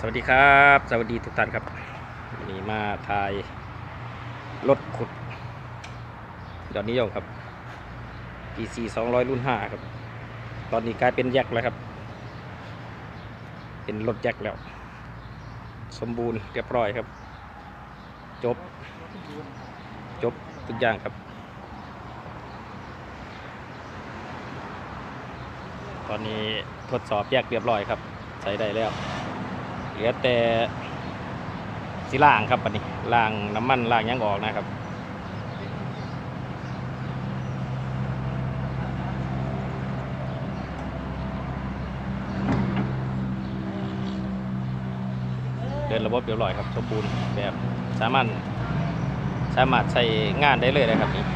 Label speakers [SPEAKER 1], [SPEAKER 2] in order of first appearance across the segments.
[SPEAKER 1] สวัสดีครับ สวัสดีทุกท่านครับวันนี้มาถ่ายรถขุดยอดนิยมครับ PC 200 รุ่น 5 ครับ ตอนนี้กลายเป็นแยกแล้วครับ เป็นรถแยกแล้ว สมบูรณ์เรียบร้อยครับ จบ จบทุกอย่างครับ ตอนนี้ทดสอบแยกเรียบร้อยครับ ใช้ได้แล้ว เหลือแต่สีล่างครับปันนี้ล่างน้ำมันล่างยังออกนะครับเดินระบบเรียบร้อยครับสมบูรณ์แบบสามารถสามารถใช้งานได้เลยนะครับนี่นี่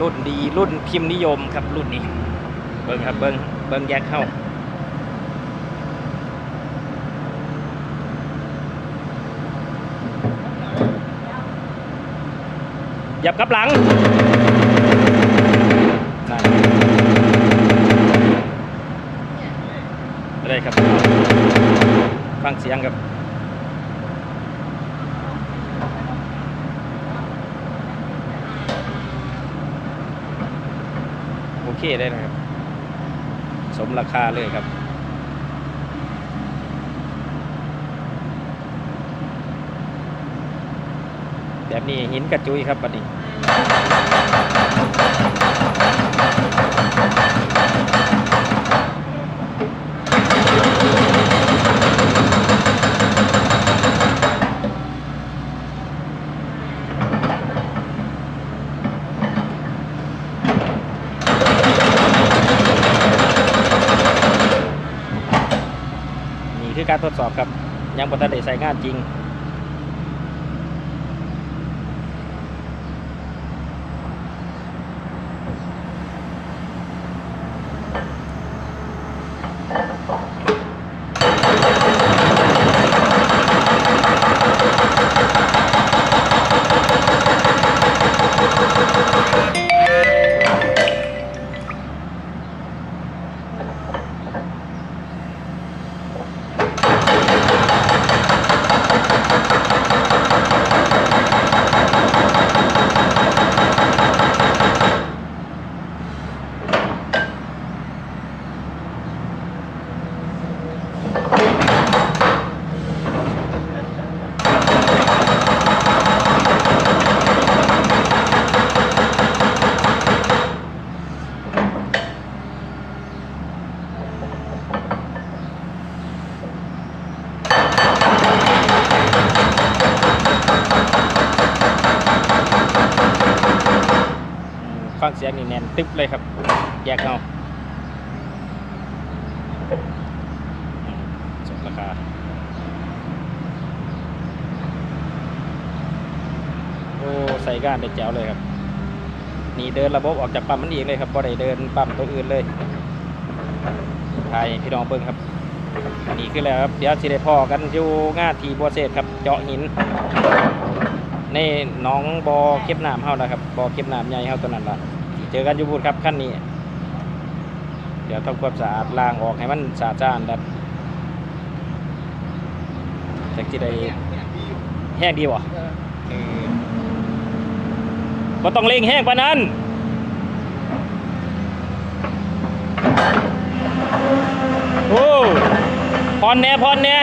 [SPEAKER 1] รุ่นดีรุ่นพิมพ์นิยมครับรุ่นนี้ เบิ้งครับเบิ้งเบิ้งแยกเข้าหยับกับหลังนั่นอะไรครับ ฟังเสียงครับ เคได้นะครับ สมราคาเลยครับ แบบนี้หินกระจุยครับปัดนี้นี่คื อบครับยังบ่ทันได้ใช้งานจริง ฟังเสียงนี่แน่นตึ๊บเลยครับ แยกเอาสมราคาโอ้ใส่ก้านได้แจ๋วเลยครับ นี่เดินระบบออกจากปั๊มมันเองเลยครับพอได้เดินปั๊มตัวอื่นเลยถ่ายพี่น้องเบิ่งครับนี่คือแล้วครับเดี๋ยวสิได้พอกันอยู่งานทีบัวเศษครับ เจาะหินในน้องบอเก็บน้ำเฮานะครับบอเก็บน้ำใหญ่เฮาตัวนั้นละ เจอกันอยู่พูดครับขั้นนี้ เดี๋ยวทำความสะอาดล้างออกให้มันสะอาดจ้านแบบจากที่ได้แห้งดีวะเออบ่ต้องเล่งแห้งปานนั้นโอ้พรแน่พรแน่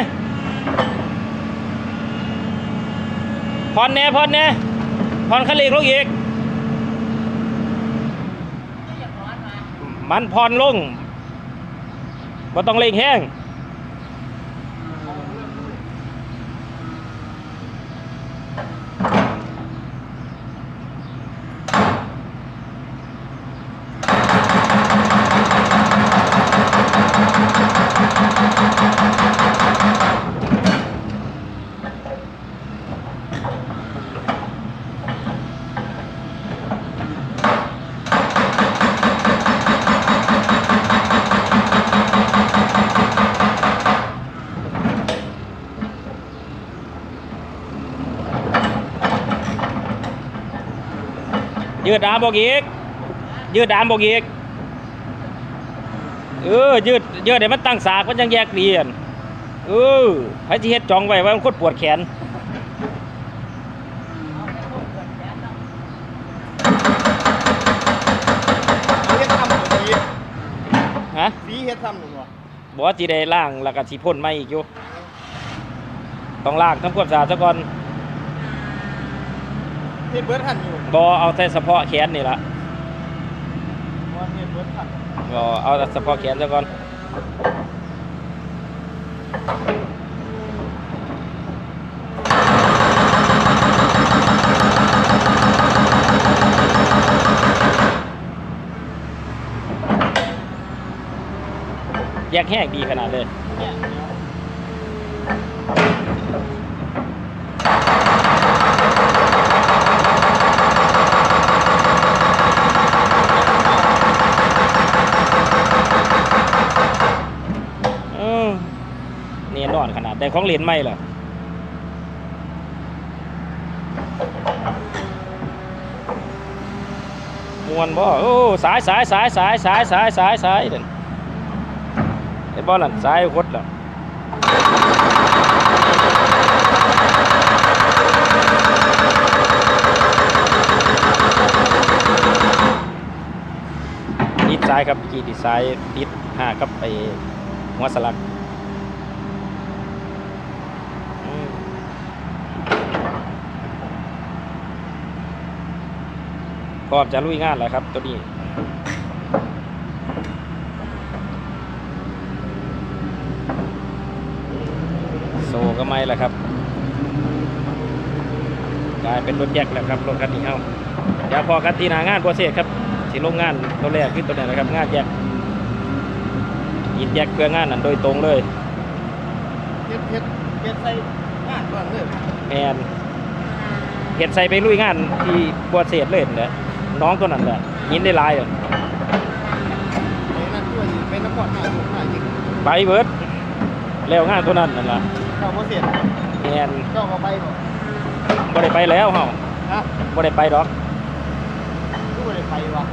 [SPEAKER 1] พรแน่พรแน่พรขลีกลงอีก มันพรลงบ่ต้องเล่งแห้ง ยืดดามบอกอีก ยืดดามบอกอีก เออ ยืดยืดให้มันตั้งสากมันยังแยกเรียน เออให้ที่เฮ็ดจองไว้ว่ามันโคตรปวดแขน
[SPEAKER 2] เฮ็ดทำหนึ่งสี
[SPEAKER 1] ฮะ
[SPEAKER 2] สีเฮ็ดทำหนึ่งวะ
[SPEAKER 1] บอกว่าจีได้ล่างแล้วก็สีพ่นไม่อีกอยู่ ต้องล่างทำความสะอาดซะก่อน
[SPEAKER 2] เฮ็ดเบิร์ดทันอยู่
[SPEAKER 1] บอเอาแต่เฉพาะแขนนี่ละ
[SPEAKER 2] ว่าเฮ็ดเบิร์ดทัน
[SPEAKER 1] บอเอาแต่เฉพาะแขนซะก่อนแยกแห้งดีขนาดเลย
[SPEAKER 2] เนี่ยเดี๋ยว
[SPEAKER 1] เออเนียนอน ขนาดแต่ของเหรียญไม่เหรอมวนบ่โอ้สายสายสายสายสายสายสายสายเด่นไอ้บอลนั่นสายคดแล้วดิดซ้ายครับกีดิดซ้ายดิดห้ากับไปหัวสลัก พร้อมจะลุยงานแล้วครับ ตัวนี้โซก็ไม่แล้วครับกลายเป็นรถแยกแล้วครับรถคันนี้เอาเดี๋ยวพอกันที่หนางานโปรเซสครับที่โรงงานตัวแรกขึ้นตัวนี้นะครับ งานแยกยิดแยกเพื่องานนั้นโดยตรงเลย
[SPEAKER 2] เฮ็ดเฮ็ดเฮ็ดใส่งานก่อนเลย
[SPEAKER 1] แมนเห็ดใส่ไปลุยงานที่โปรเซสเลยนะ น้องตัวนั้นแหละยินได้หลายเลย
[SPEAKER 2] ไอ้นั่นด้วยเป็นน้ำก่อนหน้าถูกหน้าอีก
[SPEAKER 1] ไปเบิร์ดแล้วงานตัวนั้นนั่นล่ะ
[SPEAKER 2] เจ้าบ่เสร็จ
[SPEAKER 1] แมน
[SPEAKER 2] เจ้าก็ไปบ่
[SPEAKER 1] บ่ได้ไปแล้วเฮา
[SPEAKER 2] ฮะ
[SPEAKER 1] บ่ได้ไปดอก
[SPEAKER 2] กูบ่ได้ไปวะ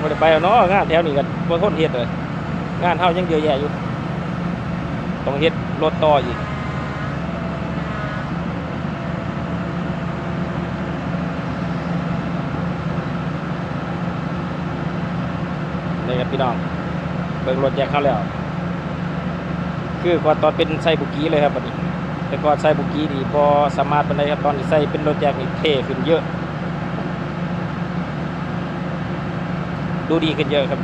[SPEAKER 1] บ่ได้ไปแล้วเนาะงานแถวนี้ก็บ่คนเฮ็ดเลยงานเฮายังเยอะแยะอยู่ต้องเฮ็ดรถต่ออีกนี่ครับ พี่น้องเบิ่งรถแยกเข้าแล้ว คือกว่าตอนเป็นไซบุกี้เลยครับบัดนี้ แต่ก่อนไซบุกี้ดีพอสามารถเป็นได้ครับตอนนี้ใส่เป็นรถแยกนี่เท่ขึ้นเยอะ ดูดีขึ้นเยอะครับ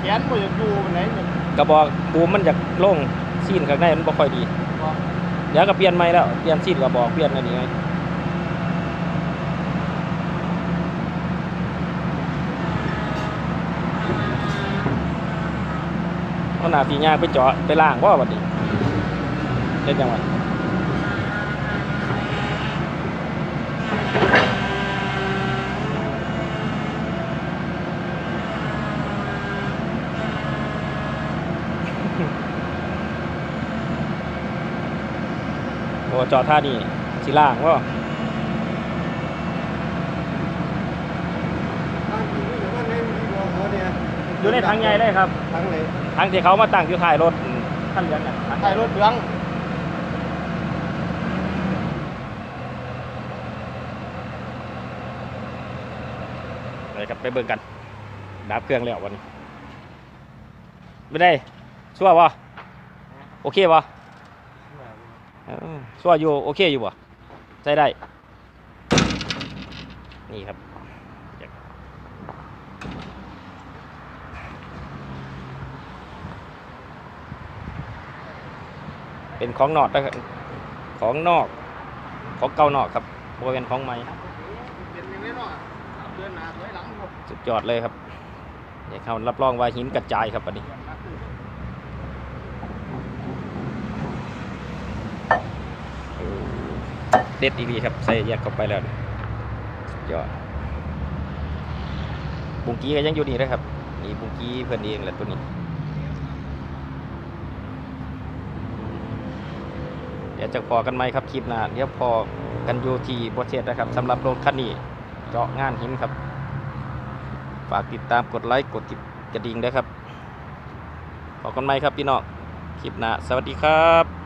[SPEAKER 2] แขนบ่อยากอยู่ไหนเนี่ย
[SPEAKER 1] กระบอกบูมมันอยากโล่งซีนข้างในมันบ่ค่อยดี
[SPEAKER 2] บ่
[SPEAKER 1] เดี๋ยวก็เปลี่ยนใหม่แล้ว เปลี่ยนซีนกระบอกเปลี่ยนอันนี้ไงเหน้าที่ยางไปเจาะไปล่างว่าบัดนี้เล่นยังไงโอ้จาะท่านี่สิล่างว่า อยู่ในทางใหญ่เลยครับ
[SPEAKER 2] ทางไหน
[SPEAKER 1] ทางที่เขามาตั้งอยู่ท้ายรถอืมท่านเลี้ยงน่ะ
[SPEAKER 2] ถ่ายรถเหลือง
[SPEAKER 1] ไปครับไปเบิ่งกันดับเครื่องแล้ววันนี้ไม่ได้ชั่วบ่โอเคบ่เออชั่วอยู่โอเคอยู่บ่ใช้ได้นี่ครับ เป็นของนอกนะครับของนอกของเก่านอกครับบริเวณของใหม่
[SPEAKER 2] เปลี่ยนอย่างนี้เนาะเดินหน้าถอยหลังครับ
[SPEAKER 1] สุดยอดเลยครับเดี๋ยวเขารับรองว่าหินกระจายครับอันนี้เด็ดอีกดีครับใส่แยกเข้าไปแล้วสุดยอดบุงกี้ก็ยังอยู่นี่นะครับนี่บุงกี้เพื่อนเองแหละตัวนี้ ดี๋ยวจะพอกันไหมครับคลิปหน้าเดี๋ยวพอกันอยู่ที่บทเทศนะครับสำหรับรถคันนี้เจาะงานหินครับ ฝากติดตามกดไลค์กดติดกระดิ่งด้วยครับพอกันไหมครับพี่น้องคลิปหน้าสวัสดีครับ